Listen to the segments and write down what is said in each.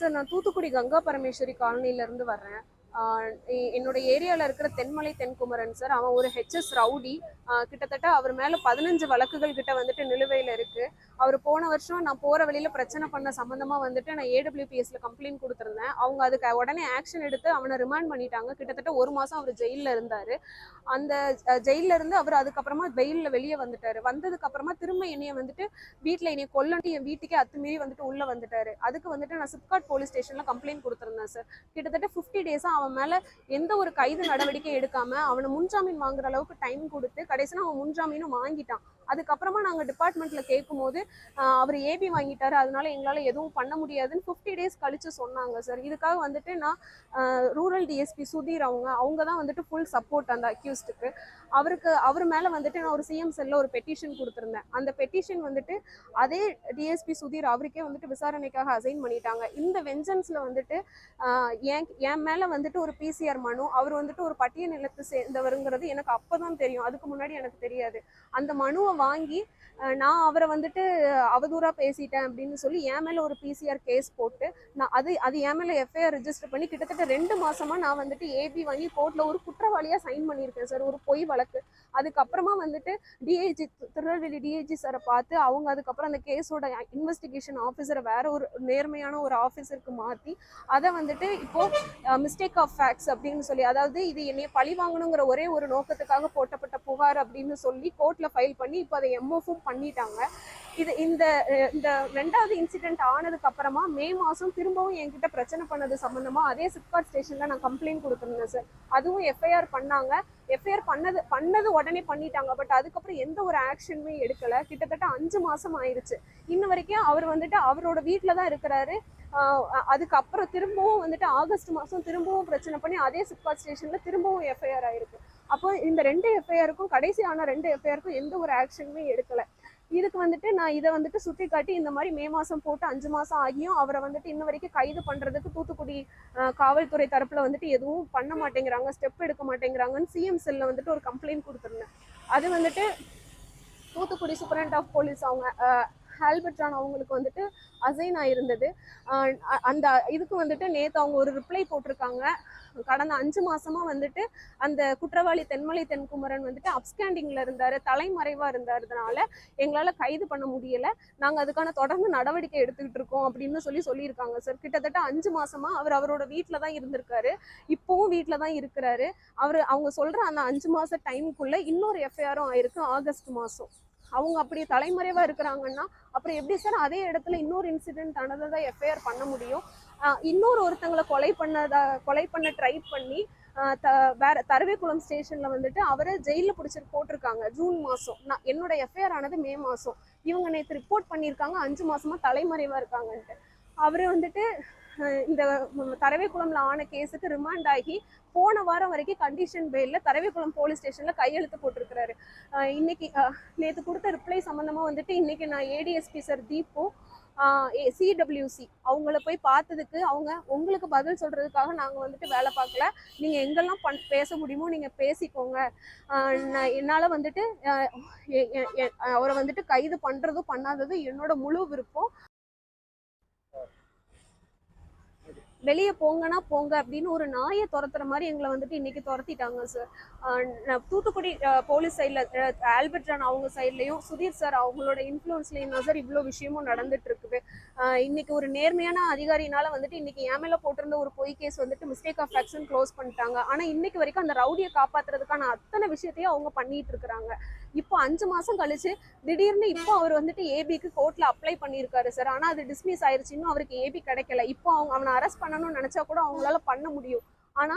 Sir நான் தூத்துக்குடி கங்கா பரமேஸ்வரி காலனியிலேருந்து வரேன் வர்றேன். என்னோட ஏரியாவில் இருக்கிற தென்மலை தென்குமரன் சார் அவன் ஒரு ஹெச்எஸ் ரவுடி. கிட்டத்தட்ட அவர் மேலே பதினஞ்சு வழக்குகள் கிட்ட வந்துட்டு நிலுவையில் இருக்கு. அவர் போன வருஷம் நான் போகிற வழியில் பிரச்சனை பண்ண சம்மந்தமாக வந்துட்டு நான் ஏடபிள்யூபிஎஸ்ல கம்ப்ளைண்ட் கொடுத்துருந்தேன். அவங்க அதுக்கு உடனே ஆக்ஷன் எடுத்து அவனை ரிமாண்ட் பண்ணிட்டாங்க. கிட்டத்தட்ட ஒரு மாதம் அவர் ஜெயிலில் இருந்தார். அந்த ஜெயிலில் இருந்து அவர் அதுக்கப்புறமா வெயிலில் வெளியே வந்துட்டார். வந்ததுக்கப்புறமா திரும்ப என்னைய வந்துட்டு வீட்டில் என்னைய கொல்லன்ட்டு என் வீட்டுக்கே அத்துமீறி வந்துட்டு உள்ளே வந்துட்டார். அதுக்கு வந்துட்டு நான் சிப்காட் போலீஸ் ஸ்டேஷனில் கம்ப்ளைண்ட் கொடுத்துருந்தேன் சார். கிட்டத்தட்ட ஃபிஃப்டி டேஸாக அவன் மேல எந்த ஒரு கைது நடவடிக்கை எடுக்காம அவனை முன்ஜாமீன் வாங்குற அளவுக்கு டைம் கொடுத்து கடைசியில் அவன் முன்ஜாமீனும் வாங்கிட்டான். அதுக்கப்புறமா நாங்கள் டிபார்ட்மெண்ட்ல கேட்கும்போது போது அவர் ஏபி வாங்கிட்டாரு. அதனால எங்களால் எதுவும் பண்ண முடியாதுன்னு ஃபிஃப்டி டேஸ் கழிச்சு சொன்னாங்க சார் இதுக்காக வந்துட்டு நான் ரூரல் டிஎஸ்பி சுதீர் அவங்க அவங்க தான் வந்துட்டு ஃபுல் சப்போர்ட் அந்த அக்யூஸ்டுக்கு அவருக்கு அவர் மேலே வந்துட்டு நான் ஒரு சிஎம் செல்ல ஒரு பெட்டிஷன் கொடுத்துருந்தேன். அந்த பெட்டிஷன் வந்துட்டு அதே டிஎஸ்பி சுதீர் அவருக்கே வந்துட்டு விசாரணைக்காக அசைன் பண்ணிட்டாங்க. இந்த வெஞ்சன்ஸில் வந்துட்டு என் என் மேலே வந்துட்டு ஒரு பிசிஆர் மனு அவர் வந்துட்டு ஒரு பட்டிய நிலத்தை சேர்ந்தவருங்கிறது எனக்கு அப்போ தான் தெரியும். அதுக்கு முன்னாடி எனக்கு தெரியாது. அந்த மனுவை வாங்கி நான் அவரை வந்துட்டு அவதூறாக பேசிட்டேன் அப்படின்னு சொல்லி என் மேலே ஒரு பிசிஆர் கேஸ் போட்டு நான் அது அது என் மேலே எஃப்ஐஆர் ரிஜிஸ்டர் பண்ணி கிட்டத்தட்ட ரெண்டு மாசமா நான் வந்துட்டு ஏபி வாங்கி கோர்ட்ல ஒரு குற்றவாளியாக சைன் பண்ணியிருக்கேன் சார் ஒரு பொய் வழக்கு. அதுக்கப்புறமா வந்துட்டு டிஐஜி திருநெல்வேலி டிஐஜி சாரை பார்த்து அவங்க அதுக்கப்புறம் அந்த கேஸோட இன்வெஸ்டிகேஷன் ஆஃபீஸரை வேற ஒரு நேர்மையான ஒரு ஆஃபீஸருக்கு மாற்றி அதை வந்துட்டு இப்போ மிஸ்டேக் ஆஃப் ஃபேக்ட்ஸ் அப்படின்னு சொல்லி அதாவது இது என்னைய பழி வாங்கணுங்கிற ஒரே ஒரு நோக்கத்துக்காக போட்டப்பட்ட புகார் அப்படின்னு சொல்லி கோர்ட்ல ஃபைல் பண்ணி இப்போ அதை எம்ஓஃபும் பண்ணிட்டாங்க. இது இந்த இந்த ரெண்டாவது இன்சிடென்ட் ஆனதுக்கு அப்புறமா மே மாதம் திரும்பவும் என்கிட்ட பிரச்சனை பண்ணது சம்மந்தமா அதே சிப்காட் ஸ்டேஷன்ல நான் கம்ப்ளைண்ட் கொடுத்துருந்தேன் சார் அதுவும் எஃப்ஐஆர் பண்ணாங்க. எஃப்ஐஆர் பண்ணது பண்ணது உடனே பண்ணிட்டாங்க. பட் அதுக்கப்புறம் எந்த ஒரு ஆக்ஷனுமே எடுக்கல. கிட்டத்தட்ட அஞ்சு மாசம் ஆயிடுச்சு இன்ன வரைக்கும் அவர் வந்துட்டு அவரோட வீட்டில் தான் இருக்கிறாரு. அதுக்கப்புறம் திரும்பவும் வந்துட்டு ஆகஸ்ட் மாதம் திரும்பவும் பிரச்சனை பண்ணி அதே சிப்காட் ஸ்டேஷனில் திரும்பவும் எஃப்ஐஆர் ஆயிருக்கு. அப்போ இந்த ரெண்டு எஃப்ஐஆருக்கும் கடைசியான ரெண்டு எஃப்ஐஆருக்கும் எந்த ஒரு ஆக்ஷனுமே எடுக்கல. இதுக்கு வந்துட்டு நான் இதை வந்துட்டு சுட்டி காட்டி இந்த மாதிரி மே மாசம் போட்டு அஞ்சு மாசம் ஆகியும் அவரை வந்துட்டு இன்ன வரைக்கும் கைது பண்றதுக்கு தூத்துக்குடி காவல்துறை தரப்புல வந்துட்டு எதுவும் பண்ண மாட்டேங்கிறாங்க ஸ்டெப் எடுக்க மாட்டேங்கிறாங்கன்னு சிஎம் செல்ல வந்துட்டு ஒரு கம்ப்ளைண்ட் கொடுத்துருந்தேன். அது வந்துட்டு தூத்துக்குடி சூப்பரண்ட் ஆஃப் போலீஸ் அவங்க ஹால்பர்ட்ரான் அவங்களுக்கு வந்துட்டு அசைன் ஆயிருந்தது. அந்த இதுக்கு வந்துட்டு நேற்று அவங்க ஒரு ரிப்ளை போட்டிருக்காங்க. கடந்த அஞ்சு மாசமா வந்துட்டு அந்த குற்றவாளி தென்மலை தென்குமரன் வந்துட்டு அப்ஸ்டாண்டிங்ல இருந்தாரு தலைமறைவா இருந்ததுனால எங்களால கைது பண்ண முடியல. நாங்க அதுக்கான தொடர்ந்து நடவடிக்கை எடுத்துக்கிட்டு இருக்கோம் அப்படின்னு சொல்லி சொல்லியிருக்காங்க சார். கிட்டத்தட்ட அஞ்சு மாசமா அவர் அவரோட வீட்டில தான் இருந்திருக்காரு. இப்பவும் வீட்டில தான் இருக்கிறாரு. அவர் அவங்க சொல்ற அந்த அஞ்சு மாச டைமுக்குள்ள இன்னொரு எஃப்ஐஆரும் ஆயிருக்கு ஆகஸ்ட் மாசம். அவங்க அப்படி தலைமறைவா இருக்கிறாங்கன்னா அப்புறம் எப்படி சார் அதே இடத்துல இன்னொரு இன்சிடென்ட் ஆனதை எஃப்ஐஆர் பண்ண முடியும்? இன்னொரு ஒருத்தங்களை கொலை பண்ணதா கொலை பண்ண ட்ரை பண்ணி த வேற தரவேக்குளம் ஸ்டேஷன்ல வந்துட்டு அவரை ஜெயிலில் பிடிச்சிட்டு போட்டிருக்காங்க ஜூன் மாதம் நான் என்னோட எஃப்ஐஆர் ஆனது மே மாதம் இவங்க நேற்று ரிப்போர்ட் பண்ணியிருக்காங்க அஞ்சு மாசமா தலைமறைவா இருக்காங்கன்ட்டு. அவரு வந்துட்டு இந்த தரவைக்குளம்ல ஆன கேஸுக்கு ரிமாண்ட் ஆகி போன வாரம் வரைக்கும் கண்டிஷன் பெயில்ல தரவைக்குளம் போலீஸ் ஸ்டேஷன்ல கையெழுத்து போட்டிருக்கிறாரு. இன்னைக்கு நேத்து கொடுத்த ரிப்ளை சம்பந்தமா வந்துட்டு இன்னைக்கு நான் ஏடிஎஸ்பி சார் தீபு சிடபிள்யூசி அவங்கள போய் பார்த்ததுக்கு அவங்க உங்களுக்கு பதில் சொல்றதுக்காக நாங்கள் வந்துட்டு வேலை பார்க்கல. நீங்கள் எங்கெல்லாம் பண் பேச முடியுமோ நீங்கள் பேசிக்கோங்க. நான் என்னால் வந்துட்டு எ- எ- எ- அவரை வந்துட்டு கைது பண்ணுறதும் பண்ணாததும் என்னோட முழு விருப்பம். வெளியே போங்கன்னா போங்க அப்படின்னு ஒரு நாயை துரத்துற மாதிரி எங்களை வந்துட்டு இன்னைக்கு துரத்திட்டாங்க சார் தூத்துக்குடி போலீஸ் சைடில் ஆல்பர்ட் ரான் அவங்க சைட்லயும் சுதீர் சார் அவங்களோட இன்ஃப்ளூயன்ஸ்லையும் தான் சார் இவ்வளோ விஷயமும் நடந்துட்டு இருக்குது. இன்னைக்கு ஒரு நேர்மையான அதிகாரினால வந்துட்டு இன்னைக்கு என் மேலே போட்டிருந்த ஒரு பொய் கேஸ் வந்துட்டு மிஸ்டேக் ஆஃப் ஆக்ஷன் க்ளோஸ் பண்ணிட்டாங்க. ஆனா இன்னைக்கு வரைக்கும் அந்த ரவுடியை காப்பாத்துறதுக்கான அத்தனை விஷயத்தையும் அவங்க பண்ணிட்டு இருக்கிறாங்க. இப்போ அஞ்சு மாசம் கழிச்சு திடீர்னு இப்போ அவர் வந்துட்டு ஏபிக்கு கோர்ட்ல அப்ளை பண்ணியிருக்காரு சார் ஆனா அது டிஸ்மிஸ் ஆயிருச்சு. இன்னும் அவருக்கு ஏபி கிடைக்கல. இப்போ அவங்க அவனை அரெஸ்ட் பண்ணணும்னு நினைச்சா கூட அவங்களால பண்ண முடியும். ஆனா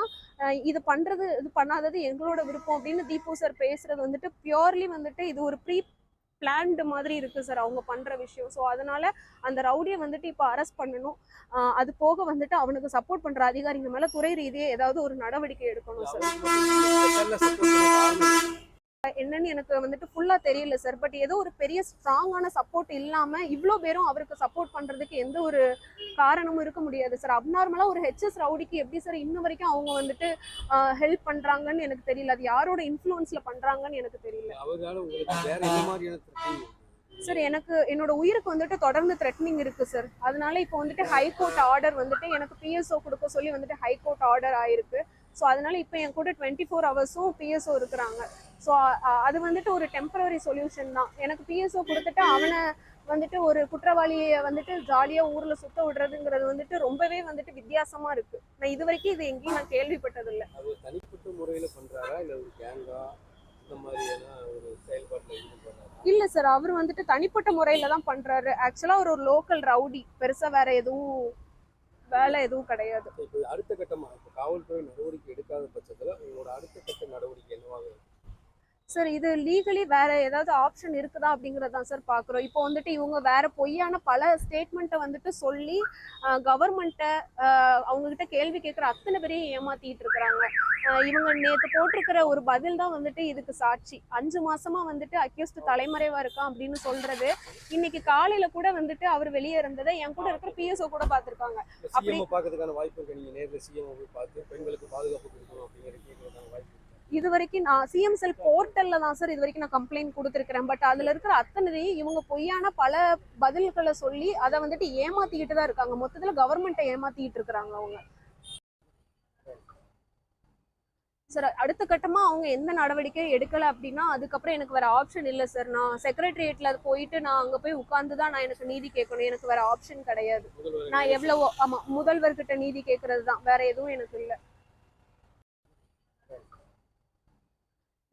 இது பண்றது இது பண்ணாதது எங்களோட விருப்பம் அப்படின்னு தீபு சார் பேசுறது வந்துட்டு பியோர்லி வந்துட்டு இது ஒரு ப்ரீ பிளான்டு மாதிரி இருக்கு சார் அவங்க பண்ற விஷயம். ஸோ அதனால அந்த ரவுடியை வந்துட்டு இப்போ அரெஸ்ட் பண்ணணும். அது போக வந்துட்டு அவனுக்கு சப்போர்ட் பண்ற அதிகாரிங்க மேல துறை ரீதியே ஏதாவது ஒரு நடவடிக்கை எடுக்கணும் சார் என்னன்னு எனக்கு வந்துட்டு ஃபுல்லா தெரியல சார் பட் ஏதோ ஒரு பெரிய ஸ்ட்ராங்கான சப்போர்ட் இல்லாம இவ்ளோ பேரும் அவருக்கு சப்போர்ட் பண்றதுக்கு எந்த ஒரு காரணமும் இருக்க முடியாது சார் அப்நார்மலா ஒரு ஹெச்எஸ் ரவுடிக்கு எப்படி சார் இன்ன வரைக்கும் அவங்க வந்துட்டு ஹெல்ப் பண்றாங்கன்னு எனக்கு தெரியல. அது யாரோட இன்ஃப்ளூயன்ஸ்ல பண்றாங்கன்னு எனக்கு தெரியல. சார் எனக்கு என்னோட உயிருக்கு வந்துட்டு தொடர்ந்து த்ரெட்னிங் இருக்கு சார் அதனால இப்போ வந்துட்டு ஹைகோர்ட் ஆர்டர் வந்துட்டு எனக்கு பிஎஸ்ஓ கொடுக்க சொல்லி வந்துட்டு ஹைகோர்ட் ஆர்டர் ஆயிருக்கு. ஸோ அதனால இப்போ என் கூட டுவெண்ட்டி ஃபோர் ஹவர்ஸும் பிஎஸ்ஓ இருக்கிறாங்க. ஸோ அது வந்துட்டு ஒரு டெம்பரரி சொல்யூஷன் தான். எனக்கு பிஎஸ்ஓ கொடுத்துட்டு அவனை வந்துட்டு ஒரு குற்றவாளியை வந்துட்டு ஜாலியாக ஊரில் சுத்த விடுறதுங்கிறது வந்துட்டு ரொம்பவே வந்துட்டு வித்தியாசமா இருக்கு. நான் இது வரைக்கும் இது எங்கேயும் நான் கேள்விப்பட்டதில்லை. தனிப்பட்ட முறையில பண்றாரா? இல்ல ஒரு கேங்கா இல்ல சார் அவர் வந்துட்டு தனிப்பட்ட முறையில தான் பண்றாரு. ஆக்சுவலா அவர் ஒரு லோக்கல் ரவுடி பெருசா வேற எதுவும் வேலை எதுவும் கிடையாது. அடுத்த கட்டமா? காவல்துறை நடவடிக்கை எடுக்காத பட்சத்துல உங்களோட அடுத்த கட்ட நடவடிக்கை என்னவாக இருக்கும்? சார் இது லீகலி வேற ஏதாவது ஆப்ஷன் இருக்குதா அப்படிங்கறத தான் சார் பாக்குறோம். இப்போ வந்துட்டு இவங்க வேற பொய்யான பல ஸ்டேட்மெண்ட்டை வந்துட்டு சொல்லி கவர்மெண்ட்டை அவங்க கிட்ட கேள்வி கேட்குற அத்தனை பேரையும் ஏமாத்திட்டு இருக்கிறாங்க. இவங்க நேத்து போட்டிருக்கிற ஒரு பதில் தான் வந்துட்டு இதுக்கு சாட்சி. அஞ்சு மாசமா வந்துட்டு அக்யூஸ்ட் தலைமறைவா இருக்கான் அப்படின்னு சொல்றது. இன்னைக்கு காலையில கூட வந்துட்டு அவர் வெளியே இருந்ததை என் கூட இருக்கிற பிஎஸ்ஓ கூட பார்த்திருக்காங்க. அப்படி- சிஎம் பார்க்கறதுக்கான வாய்ப்பு இருக்கு நீங்க நேர்ல சிஎம் போய் பார்த்து பெண்களுக்கு பாதுகாப்பு கொடுக்கணும் அப்படிங்கிற கேட்கறதுக்கான வாய்ப்பு இது வரைக்கும் நான் சிஎம் செல் போர்ட்டல்ல தான் சார் இது வரைக்கும் நான் கம்ப்ளைண்ட் கொடுத்துருக்கிறேன். பட் அதுல இருக்கிற அத்தனையும் இவங்க பொய்யான பல பதில்களை சொல்லி அதை வந்துட்டு ஏமாத்திக்கிட்டு தான் இருக்காங்க. மொத்தத்துல கவர்மெண்ட்டை ஏமாத்திக்கிட்டு இருக்கிறாங்க அவங்க. சார் அடுத்த கட்டமா அவங்க எந்த நடவடிக்கையும் எடுக்கல அப்படின்னா அதுக்கப்புறம் எனக்கு வேற ஆப்ஷன் இல்லை சார் நான் செக்ரட்டரியேட்ல போயிட்டு நான் அங்க போய் உட்கார்ந்து தான் நான் எனக்கு நீதி கேட்கணும். எனக்கு வேற ஆப்ஷன் கிடையாது. நான் எவ்வளவோ ஆமா முதல்வர்கிட்ட நீதி கேட்கறது தான். வேற எதுவும் எனக்கு இல்ல.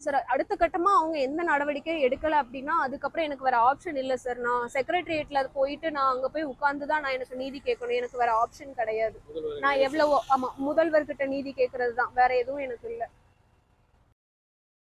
சார் அடுத்த கட்டமா அவங்க எந்த நடவடிக்கையும் எடுக்கல அப்படின்னா அதுக்கப்புறம் எனக்கு வேற ஆப்ஷன் இல்ல சார் நான் செக்ரட்டரியேட்ல போயிட்டு நான் அங்க போய் உட்கார்ந்து தான் நான் எனக்கு நீதி கேட்கணும். எனக்கு வேற ஆப்ஷன் கிடையாது. நான் எவ்வளவோ ஆமா முதல்வர்கிட்ட நீதி கேட்கறது தான் வேற எதுவும் எனக்கு இல்ல.